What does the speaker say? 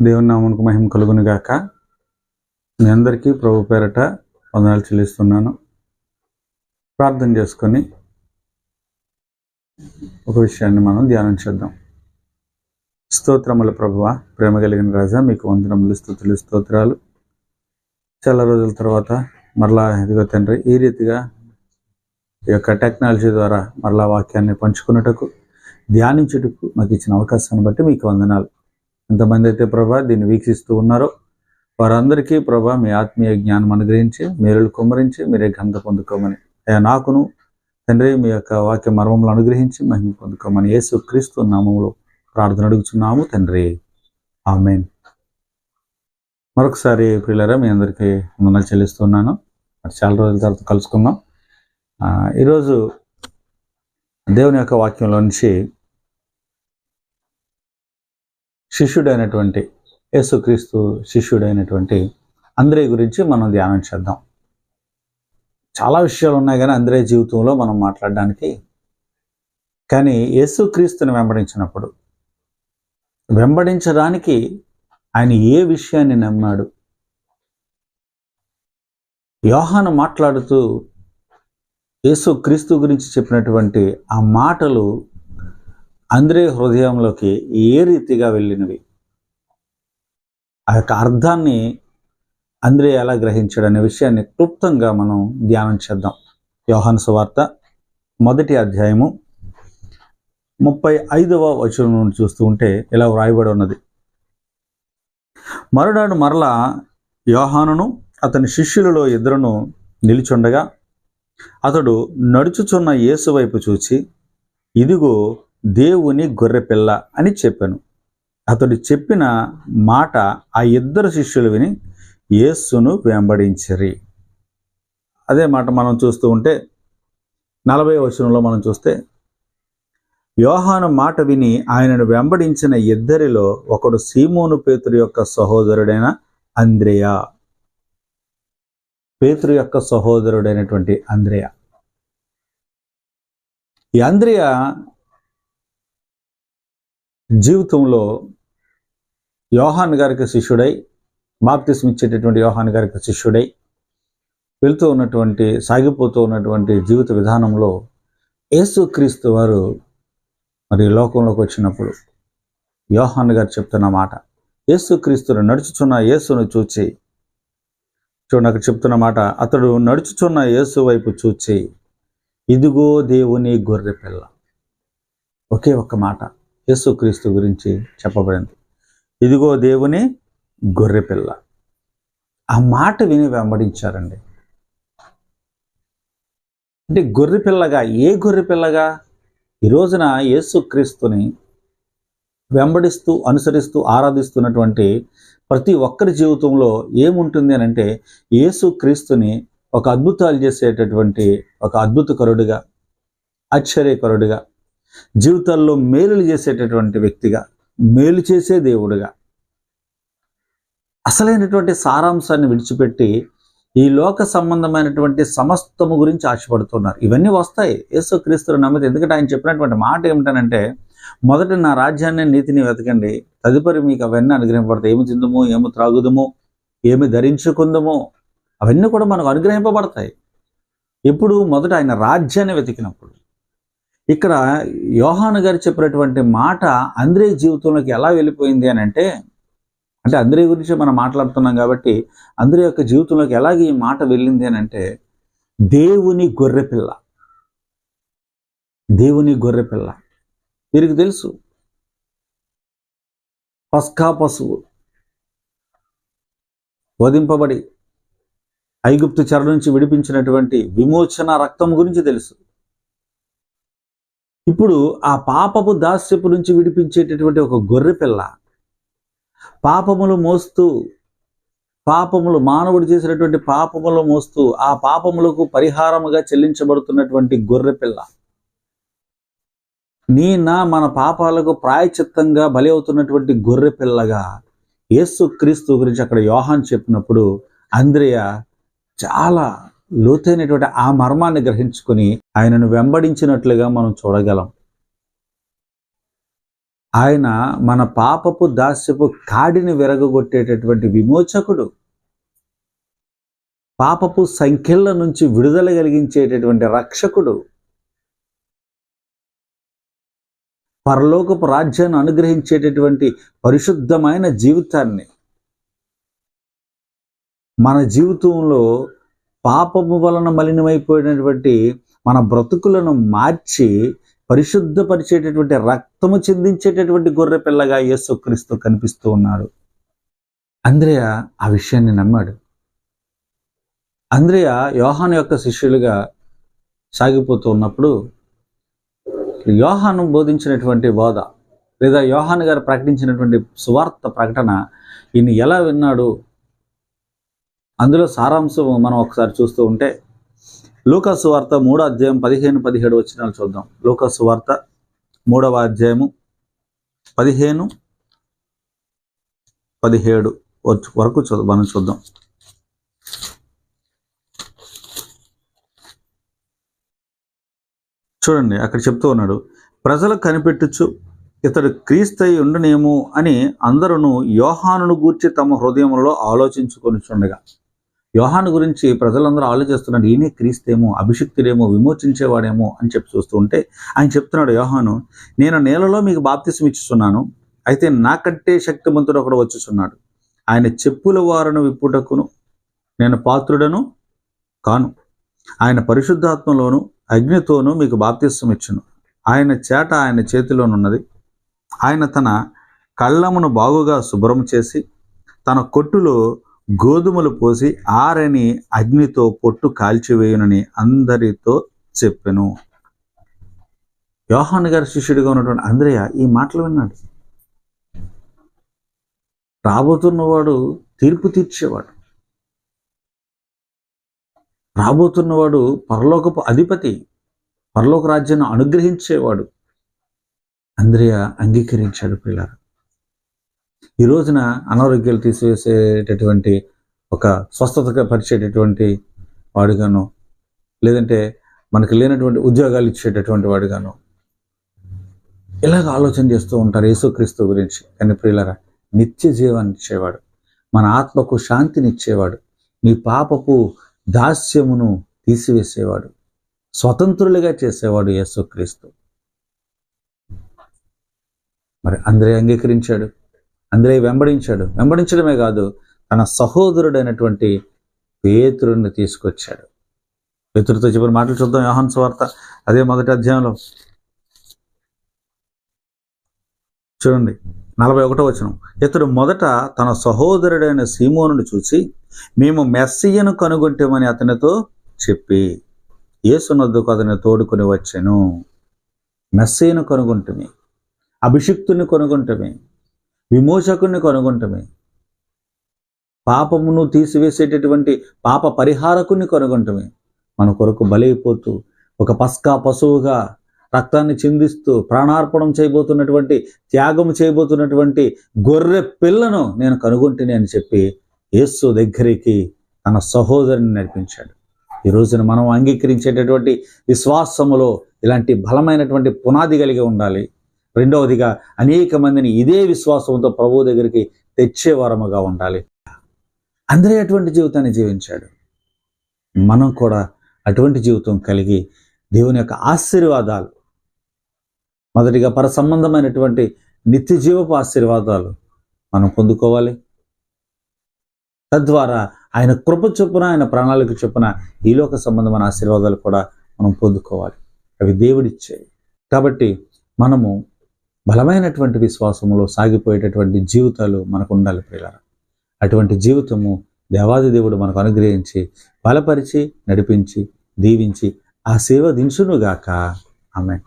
దేవుని నామకు మహిమ కలుగును గాక మీ అందరికీ ప్రభు పేరట వందనాలు చెల్లిస్తున్నాను. ప్రార్థన చేసుకొని ఒక విషయాన్ని మనం ధ్యానం చేద్దాం. స్తోత్రముల ప్రభువ ప్రేమ కలిగిన రాజా మీకు వందనములు స్థుతులు స్తోత్రాలు. చాలా రోజుల తర్వాత మరలా ఇదిగో తండ్రి ఈ రీతిగా ఈ యొక్క టెక్నాలజీ ద్వారా మరలా వాక్యాన్ని పంచుకున్నటకు ధ్యానించుటకు మాకు ఇచ్చిన అవకాశాన్ని బట్టి మీకు వందనాలు. ఎంతమంది అయితే ప్రభా దీన్ని వీక్షిస్తూ ఉన్నారో వారందరికీ ప్రభా మీ ఆత్మీయ జ్ఞానం అనుగ్రహించి మేలులు కుమ్మరించి మీరే ఘనత పొందుకోమని అయ్యా నాకును. తండ్రి మీ యొక్క వాక్య మర్మములు అనుగ్రహించి మహిమ పొందుకోమని యేసు క్రీస్తు నామంలో ప్రార్థన అడుగుచున్నాము. తండ్రి ఆమెన్. మరొకసారి ప్రియులరా మీ అందరికీ వందనాలు చెల్లిస్తున్నాను. మరి చాలా రోజుల తర్వాత కలుసుకుందాం. ఈరోజు దేవుని యొక్క వాక్యంలో నుంచి శిష్యుడైనటువంటి యేసుక్రీస్తు శిష్యుడైనటువంటి అంద్రే గురించి మనం ధ్యానం చేద్దాం. చాలా విషయాలు ఉన్నాయి కానీ అంద్రే జీవితంలో మనం మాట్లాడడానికి. కానీ యేసుక్రీస్తుని వెంబడించినప్పుడు వెంబడించడానికి ఆయన ఏ విషయాన్ని నమ్మాడు? యోహాను మాట్లాడుతూ యేసుక్రీస్తు గురించి చెప్పినటువంటి ఆ మాటలు అంద్రే హృదయంలోకి ఏ రీతిగా వెళ్ళినవి? ఆ యొక్క అర్థాన్ని అంద్రే ఎలా గ్రహించాడు అనే విషయాన్ని క్లుప్తంగా మనం ధ్యానం చేద్దాం. యోహాను సువార్త మొదటి అధ్యాయము ముప్పై ఐదవ వచనం నుండి చూస్తూ ఉంటే ఇలా వ్రాయబడి ఉన్నది. మరునాడు మరలా యోహానును అతని శిష్యులలో ఇద్దరును నిలిచుండగా అతడు నడుచుచున్న యేసు వైపు చూచి ఇదిగో దేవుని గొర్రెపిల్ల అని చెప్పాను. అతడు చెప్పిన మాట ఆ ఇద్దరు శిష్యులు విని యేస్సును వెంబడించరి. అదే మాట మనం చూస్తూ ఉంటే నలభై వచనంలో మనం చూస్తే యోహాను మాట విని ఆయనను వెంబడించిన ఇద్దరిలో ఒకడు సీమోను పేతురు యొక్క సహోదరుడైన అంద్రేయ. పేతురు యొక్క సహోదరుడైనటువంటి అంద్రేయ. ఈ అంద్రియ జీవితంలో యోహాన్ గారికి శిష్యుడై బాప్తిస్మ ఇచ్చేటటువంటి యోహాన్ గారికి శిష్యుడై వెళ్తూ ఉన్నటువంటి సాగిపోతూ ఉన్నటువంటి జీవిత విధానంలో యేసుక్రీస్తు వారు మరి లోకంలోకి వచ్చినప్పుడు యోహాన్ గారు చెప్తున్న మాట యేసుక్రీస్తును నడుచుచున్న యేసును చూచి చూడండి అక్కడ చెప్తున్న మాట అతడు నడుచుచున్న యేసు వైపు చూచి ఇదిగో దేవుని గొర్రె పిల్ల ఒకే ఒక్క మాట యేసుక్రీస్తు గురించి చెప్పబడింది. ఇదిగో దేవుని గొర్రెపిల్ల ఆ మాట విని వెంబడించారండి. అంటే గొర్రె పిల్లగా ఏ గొర్రె పిల్లగా? ఈ రోజున యేసుక్రీస్తుని వెంబడిస్తూ అనుసరిస్తూ ఆరాధిస్తున్నటువంటి ప్రతి ఒక్కరి జీవితంలో ఏముంటుంది అని అంటే యేసుక్రీస్తుని ఒక అద్భుతాలు చేసేటటువంటి ఒక అద్భుతకరుడిగా ఆశ్చర్యకరుడిగా జీవితాల్లో మేలులు చేసేటటువంటి వ్యక్తిగా మేలు చేసే దేవుడిగా. అసలైనటువంటి సారాంశాన్ని విడిచిపెట్టి ఈ లోక సంబంధమైనటువంటి సమస్తము గురించి ఆశపడుతున్నారు. ఇవన్నీ వస్తాయి. యేసుక్రీస్తుని నమ్మితే ఎందుకంటే ఆయన చెప్పినటువంటి మాట ఏమిటనంటే మొదట నా రాజ్యాన్ని నీతిని వెతకండి. తదుపరి మీకు అవన్నీ అనుగ్రహింపబడతాయి. ఏమి తిందము ఏమి త్రాగుదము ఏమి ధరించుకుందము అవన్నీ కూడా మనకు అనుగ్రహింపబడతాయి. ఎప్పుడు మొదట ఆయన రాజ్యాన్ని వెతికినప్పుడు. ఇక్కడ యోహాను గారు చెప్పినటువంటి మాట అంద్రే జీవితంలోకి ఎలా వెళ్ళిపోయింది అని అంటే అంటే అంద్రే గురించి మనం మాట్లాడుతున్నాం కాబట్టి అందరి యొక్క జీవితంలోకి ఎలాగ ఈ మాట వెళ్ళింది అని అంటే దేవుని గొర్రెపిల్ల దేవుని గొర్రెపిల్ల వీరికి తెలుసు. పస్కా పశువు. వధింపబడి ఐగుప్తు చెర నుంచి విడిపించినటువంటి విమోచన రక్తం గురించి తెలుసు. ఇప్పుడు ఆ పాపపు దాస్యపు నుంచి విడిపించేటటువంటి ఒక గొర్రె పిల్ల పాపములు మోస్తూ పాపములు మానవుడు చేసినటువంటి పాపములు మోస్తూ ఆ పాపములకు పరిహారముగా చెల్లించబడుతున్నటువంటి గొర్రె పిల్ల. నీ నా మన పాపాలకు ప్రాయచిత్తంగా బలి అవుతున్నటువంటి గొర్రె పిల్లగా యేసు క్రీస్తు గురించి అక్కడ యోహాన్ చెప్పినప్పుడు అంద్రియ చాలా లోతైనటువంటి ఆ మర్మాన్ని గ్రహించుకొని ఆయనను వెంబడించినట్లుగా మనం చూడగలం. ఆయన మన పాపపు దాస్యపు కాడిని విరగొట్టేటటువంటి విమోచకుడు. పాపపు సంఖ్యల నుంచి విడుదల కలిగించేటటువంటి రక్షకుడు. పరలోకపు రాజ్యాన్ని అనుగ్రహించేటటువంటి పరిశుద్ధమైన జీవితాన్ని. మన జీవితంలో పాపము వలన మలినమైపోయినటువంటి మన బ్రతుకులను మార్చి పరిశుద్ధపరిచేటటువంటి రక్తము చెందించేటటువంటి గొర్రె పిల్లగా యేసుక్రీస్తు కనిపిస్తూ ఉన్నాడు. అంద్రయ ఆ విషయాన్ని నమ్మాడు. అంద్రయ యోహాను యొక్క శిష్యులుగా సాగిపోతూ ఉన్నప్పుడు యోహాను బోధించినటువంటి బోధ లేదా యోహాను గారు ప్రకటించినటువంటి సువార్త ప్రకటన ఈయన ఎలా విన్నాడు? అందులో సారాంశం మనం ఒకసారి చూస్తూ ఉంటే లూకాసు వార్త మూడో అధ్యాయం పదిహేను పదిహేడు వచ్చినాలు చూద్దాం. లూకాసు వార్త మూడవ అధ్యాయము పదిహేను పదిహేడు వరకు చూ మనం చూద్దాం. చూడండి అక్కడ చెప్తూ ఉన్నాడు ప్రజలకు కనిపెట్టుచు ఇతడు క్రీస్తయి ఉండునేమో అని అందరూ యోహానును గూర్చి తమ హృదయంలో ఆలోచించుకొని చుండగా యోహాను గురించి ప్రజలందరూ ఆలోచిస్తున్నాడు ఈయనే క్రీస్తేమో అభిషిక్తుడేమో విమోచించేవాడేమో అని చెప్పి చూస్తూ ఉంటే ఆయన చెప్తున్నాడు యోహాను నేను నేలలో మీకు బాప్తిసం ఇచ్చుచున్నాను అయితే నాకంటే శక్తిమంతుడు ఒకడు వచ్చుచున్నాడు. ఆయన చెప్పుల వారను విప్పుటకును నేను పాత్రుడను కాను. ఆయన పరిశుద్ధాత్మలోను అగ్నితోనూ మీకు బాప్తిసం ఇచ్చును. ఆయన చేట ఆయన చేతిలోనున్నది. ఆయన తన కళ్ళమును బాగుగా శుభ్రం చేసి తన కొట్టులో గోధుమలు పోసి ఆరని అగ్నితో పొట్టు కాల్చివేయునని అందరితో చెప్పెను. యోహాన్ గారి శిష్యుడిగా ఉన్నటువంటి అంద్రయ్య ఈ మాటలు విన్నాడు. రాబోతున్నవాడు తీర్పు తీర్చేవాడు. రాబోతున్నవాడు పరలోకపు అధిపతి పరలోక రాజ్యాన్ని అనుగ్రహించేవాడు. అంద్రియ అంగీకరించాడు పిల్లలు ఈ రోజున అనారోగ్యాలు తీసివేసేటటువంటి ఒక స్వస్థత పరిచేటటువంటి వాడుగాను లేదంటే మనకు లేనటువంటి ఉద్యోగాలు ఇచ్చేటటువంటి వాడుగాను. ఇలాగ ఆలోచన చేస్తూ ఉంటారు యేసుక్రీస్తు గురించి. కానీ ప్రియులరా నిత్య జీవాన్ని ఇచ్చేవాడు మన ఆత్మకు శాంతినిచ్చేవాడు నీ పాపపు దాస్యమును తీసివేసేవాడు స్వతంత్రులుగా చేసేవాడు యేసుక్రీస్తు. మరి అందరే అంగీకరించాడు. అందులో వెంబడించాడు. వెంబడించడమే కాదు తన సహోదరుడైనటువంటి పేతురుని తీసుకొచ్చాడు. పేతురుతో చెప్పిన మాటలు చూద్దాం. యోహన్ స్వార్త అదే మొదటి అధ్యాయంలో. చూడండి నలభై ఒకటో వచనం. ఇతడు మొదట తన సహోదరుడైన సీమోనుని చూసి మేము మెస్సియను కనుగొంటామని అతనితో చెప్పి యేసునొద్దకు అతని తోడుకొని వచ్చాను. మెస్సయ్యను కనుగొంటమే అభిషిక్తుని కనుగొంటమే విమోచకుని కనుగొంటమే. పాపమును తీసివేసేటటువంటి పాప పరిహారకుని కనుగొంటమే. మన కొరకు బలైపోతూ ఒక పస్కా పశువుగా రక్తాన్ని చిందిస్తూ ప్రాణార్పణం చేయబోతున్నటువంటి త్యాగం చేయబోతున్నటువంటి గొర్రె పిల్లను నేను కనుగొంటిని అని చెప్పి యేసు దగ్గరికి తన సహోదరుని నడిపించాడు. ఈ రోజున మనం అంగీకరించేటటువంటి విశ్వాసములో ఇలాంటి బలమైనటువంటి పునాది కలిగి ఉండాలి. రెండవదిగా అనేక మందిని ఇదే విశ్వాసంతో ప్రభు దగ్గరికి తెచ్చేవారముగా ఉండాలి. అందరూ అటువంటి జీవితాన్ని జీవించాడు. మనం కూడా అటువంటి జీవితం కలిగి దేవుని యొక్క ఆశీర్వాదాలు మొదటిగా పర సంబంధమైనటువంటి నిత్య జీవపు ఆశీర్వాదాలు మనం పొందుకోవాలి. తద్వారా ఆయన కృప చొప్పున ఆయన ప్రణాళిక చొప్పున ఈ లోక సంబంధమైన ఆశీర్వాదాలు కూడా మనం పొందుకోవాలి. అవి దేవుడిచ్చాయి కాబట్టి మనము బలమైనటువంటి విశ్వాసములో సాగిపోయేటటువంటి జీవితాలు మనకు ఉండాలి ప్రియులారా. అటువంటి జీవితము దేవాది దేవుడు మనకు అనుగ్రహించి బలపరిచి నడిపించి దీవించి ఆ సేవ దించునుగాక. ఆమె